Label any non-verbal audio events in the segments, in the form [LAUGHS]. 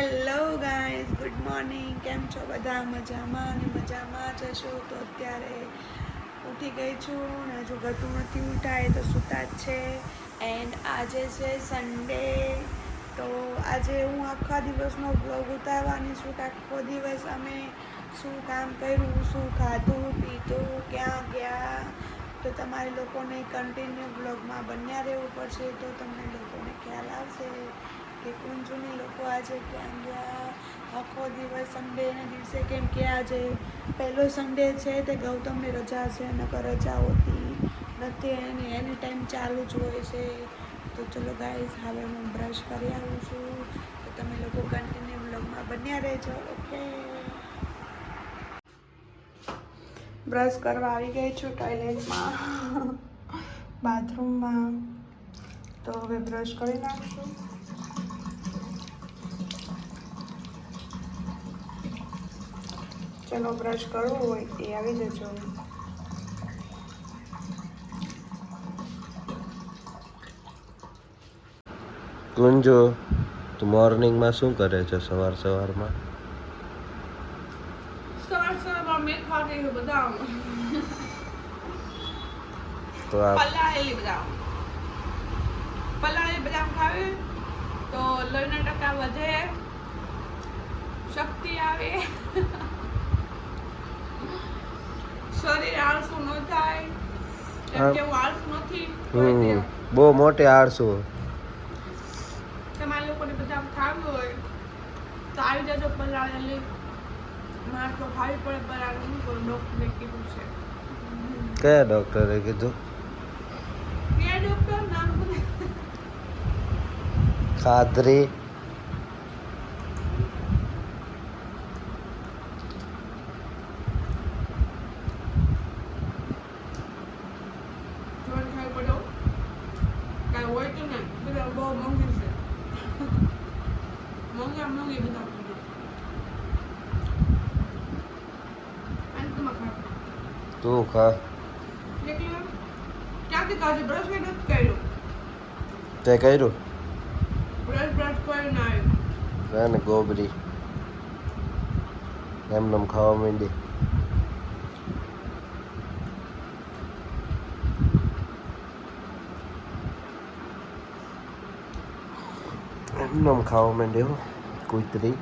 Hello guys good morning કેમ છો બધા? મજામાં અને મજામાં જ હશો? તો અત્યારે ઉઠી ગઈ છું ને હજુ ગતું નથી ઉઠાય, તો સૂતા જ છે. એન્ડ આજે છે સન્ડે તો આજે હું આખા દિવસનો બ્લોગ ઉતારવાની છું કે આખો દિવસ અમે શું કામ કર્યું, શું ખાધું, પીધું, ક્યાં ગયા? તો તમારે લોકોને કન્ટિન્યુ બ્લોગમાં બન્યા રહેવું પડશે, તો તમને લોકોને ખ્યાલ આવશે. કે કુંજુની લોકો આજે ક્યાં ગયા? આખો દિવસ સન્ડેના દિવસે કેમ કે આજે પહેલો સન્ડે છે તે ગૌતમની રજા છે, નકર રજા હોતી નથી એની એની ટાઈમ ચાલુ જ હોય છે. તો ચલો ગાઈઝ હવે હું બ્રશ કરી આવું છું. તો તમે લોકો કન્ટિન્યુ બ્લોગમાં બન્યા રહેજો ઓકે બ્રશ કરવા આવી ગઈ છું ટોયલેટમાં બાથરૂમમાં [LAUGHS] તો હવે બ્રશ કરી નાખશું. ચલો બ્રશ કરવો હોય એ આવી જજો. ગુંજો તું મોર્નિંગમાં શું કરે છે સવાર સવારમાં? સવાર સવારમાં મેં ખાતી બદામ. તો આ પલાળેલી બદામ. પલાળેલી બદામ ખાવે તો લોહીના ટકા વધે શક્તિ આવે. શરીર આળસુ ન થાય કેમ કે હું આળસુ નથી. બહુ મોટે આળસુ. તમારે લોકોને બધા ખાવી હોય તો આવી જજો પલાળેલી મારે તો ખાવી પડે પલાળેલી હું કરું? ડૉક્ટરે કીધું છે. કયા ડોક્ટરે કીધું? ખાતરી ડૉક્ટર નામ બોલે ખાધરી જોર ખાવી પડ્યો કાંઈ હોય તો નહીં બધા બહુ મોંઘી છે મોંઘા મોંઘી બધા અને તમે ખાવ તું ખા. તે કર્યું? ના ને ગોબરી. એમનેમ ખાવા માંડી. એમનેમ ખાવા માંડી હો કૂતરી.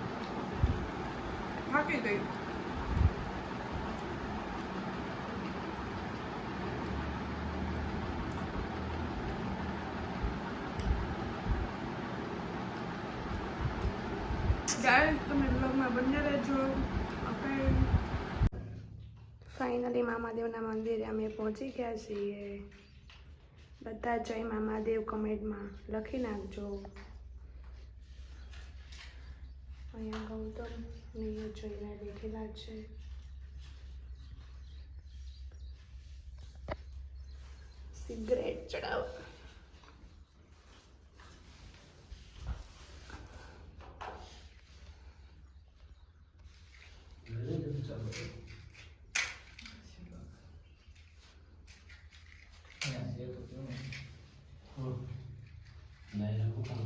થાકી તમે બ્લોગમાં બન્યા રહેજો આપણે ફાઇનલી મામાદેવના મંદિરે અમે પહોંચી ગયા છીએ. બધા જય મામાદેવ કમેન્ટમાં લખી નાખજો. અહીંયા ગૌતમ ને એ જોઈને બેઠેલા છે. સિગરેટ ચડાવ. Anasya, kau tahu? Naya, aku tahu.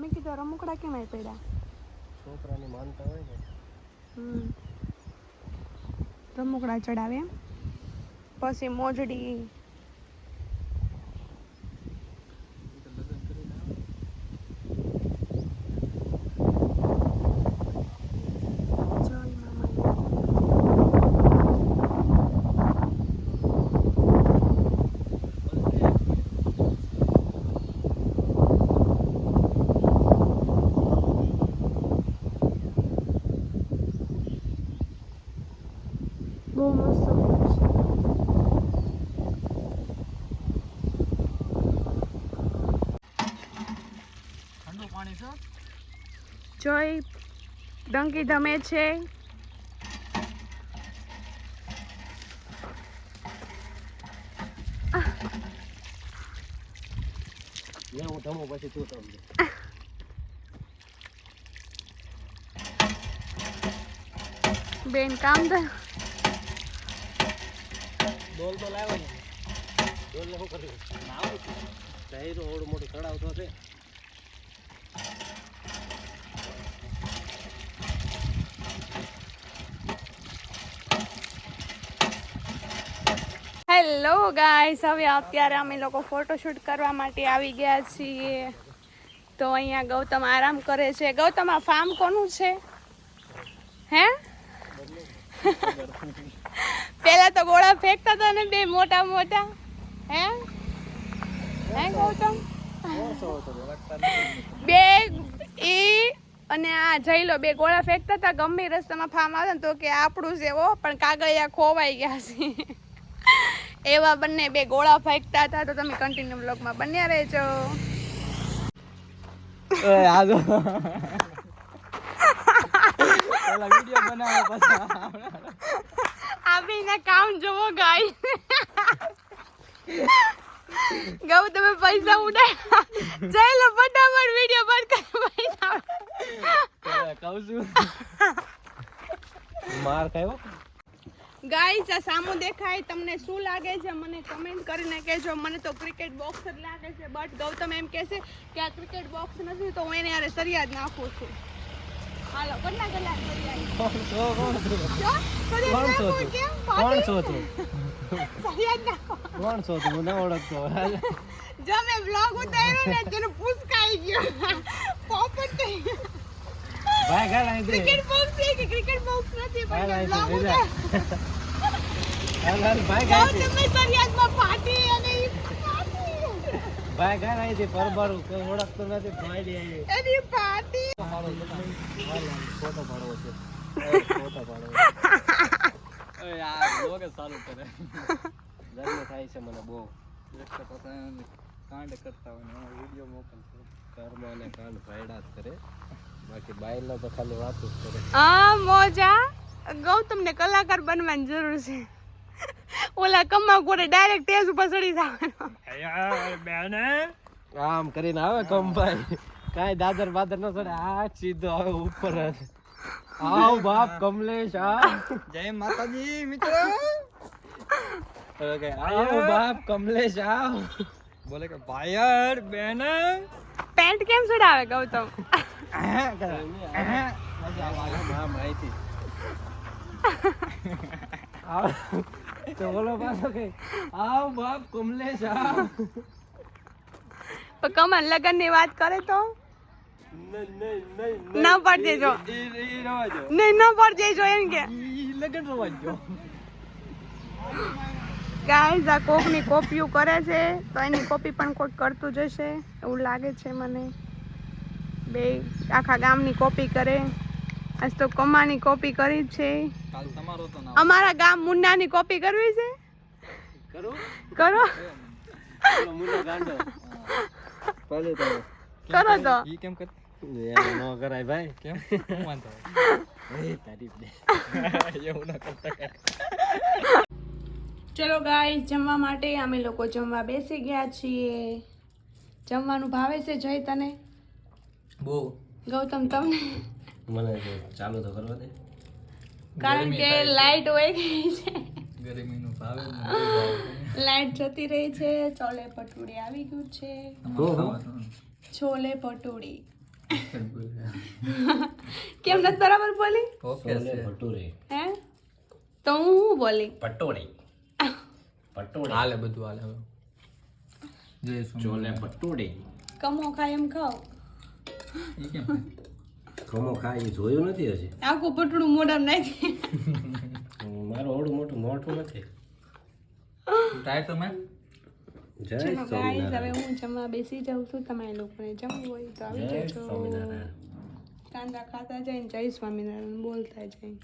મેં કીધું રમકડા કેમ પડ્યા? છોકરાની માનતા હોય ને. હમ. રમકડા ચડાવે. એમ પછી મોજડી જય મામાઈ. બહુ મસ્ત છે ઠંડુ પાણી છે જોઈ ડંકી ધમે છે. હું ધમો પછી તું સમજે બેન કામ તો ડોલ તો લાવ્યો ને. ડોલને શું કર્યું છું. ઓળું મોટું તો છે. હેલો ગાઈસ હવે અત્યારે અમે લોકો ફોટોશૂટ કરવા માટે આવી ગયા છીએ. તો અહીંયા ગૌતમ આરામ કરે છે. ગૌતમ, આ ફાર્મ કોનું છે? હે? પેલા તો ગોળા ફેંકતા હતા ને બે મોટા મોટા. હે? હે ગૌતમ? બે, ઈ અને આ જઈ લો બે ગોળા ફેંકતા હતા. ગમે રસ્તામાં ફાર્મ આવે ને તો કે આપણું છે ઓ પણ કાગળિયા ખોવાઈ ગયા છે. એવા બંને બે ગોળા ફેંકતા હતા તો તમે કન્ટિન્યુ બ્લોગમાં બન્યા રહેજો. આવીને કામ જોવો ગાય ગૌ તમે પૈસા ઉડાય જઈ લો ફટાફટ વીડિયો બંધ કર પૈસા કહું છું. માર ખાયો ગાઈસ આ સામું દેખાય. તમને શું લાગે છે? મને કમેન્ટ કરીને કહેજો. મને તો ક્રિકેટ બોક્સ જ લાગે છે. બટ ગૌતમ એમ કહેશે કે આ ક્રિકેટ બોક્સ નથી તો હું એને યારે સરિયાદ નાખું છું. હાલો કેટલા કલાક કોણ છો તું? કોણ છો તું. હું ઓળખતો જો મેં બ્લોગ ઉતાર્યો ને તેનું પૂછકાઈ ગયો. પોપટ થઈ ગયો ભાઈ ઘર અહીંથી ક્રિકેટ બોક્સ છે કે ક્રિકેટ બોક્સ નથી પણ મેં અહીંથી બ્લોગ બીજા. ઉતાર્યો હાલ હાલ ભાઈ ઘર તમે સરિયાદમાં ફાટી અને ઈ ફાટી. ભાઈ ગાલ અહીંથી કોઈ ઓળખતો નથી ભાઈ લે. આવી એની ફાટી. ફોટો પાડવો છે. ફોટો પાડવો ઓય [LAUGHS] આ બ્લોગ ચાલુ કરે. જન્મ થાય છે મને બહુ. એક તો પોતાને કાંડ કરતા હોય ને વિડિયો કર્મ અને કાંડ ભાયડા જ કરે. બાકી બાયલો તો ખાલી વાતો જ કરે. આ મોજા. ગૌતમને કલાકાર બનવાની જરૂર છે. ઓલા કમા કોરે ડાયરેક્ટ ટેજ ઉપર ચડી જવાનો. આમ કરીને આવે કંપાઈ કાંઈ દાદર બાદર ન ચડે. આ સીધો આવે ઉપર આવ બાપ કમલેશ આ. જય માતાજી મિત્રો. આવ બાપ કમલેશ આવ. બોલે કે ભાયર બેન. પેન્ટ કેમ ચડાવે ગૌતમ તો બોલો પાછો બાપ કમલેશ આવ કમલ લગનની વાત કરે તો ના પડજે જો નહીં ના પડ દેજો એમ કે લગન રવા જો ગાઈઝ આ કોકની કોપીઓ કરે છે તો એની કોપી પણ કોઈક કરતું જશે એવું લાગે છે મને. બે આખા ગામની કોપી કરે. આજ તો કમાની કોપી કરી જ છે. કાલ તમારો તો ના અમારા ગામ મુન્નાની કોપી કરવી છે? કરું? કરો. તો. કેમ કરાય ભાઈ. કેમ? હું વાંધો? તારીફ દે [LAUGHS] એવું ના કરતા. ચલો ગાય જમવા માટે અમે લોકો જમવા બેસી ગયા છીએ. જમવાનું ભાવે છે જય તને? બહુ. ગૌતમ તમને? મને ચાલુ તો કરવા દે. કારણ કે લાઈટ હોય ગઈ છે. ગરમીનું ભાવે લાઈટ જતી રહી છે. ચોલે પટુડી આવી ગયું છે. છોલે પટુડી કેમ નથી બરાબર બોલી? ઓકે છે. હે? તો હું બોલી? પટોળી પટોળી. હાલે બધું હાલે હવે. જય ચોલે પટોળી. કમો ખાય એમ ખાવ કમો ખાય? એ જોયું નથી હજી? આખું પટડું મોઢામાં નાખી. મારું ઓડું મોટું મોટું નથી. ટ્રાય તમે? જય ગાઈસ હવે સ્વામિનારાયણ. હું જમવા બેસી જાઉં છું. તમારે લોકોને જમવું હોય તો આવી જય જજો. સ્વામિનારાયણ. કાંદા ખાતા જાય ને જય સ્વામિનારાયણ બોલતા જાય.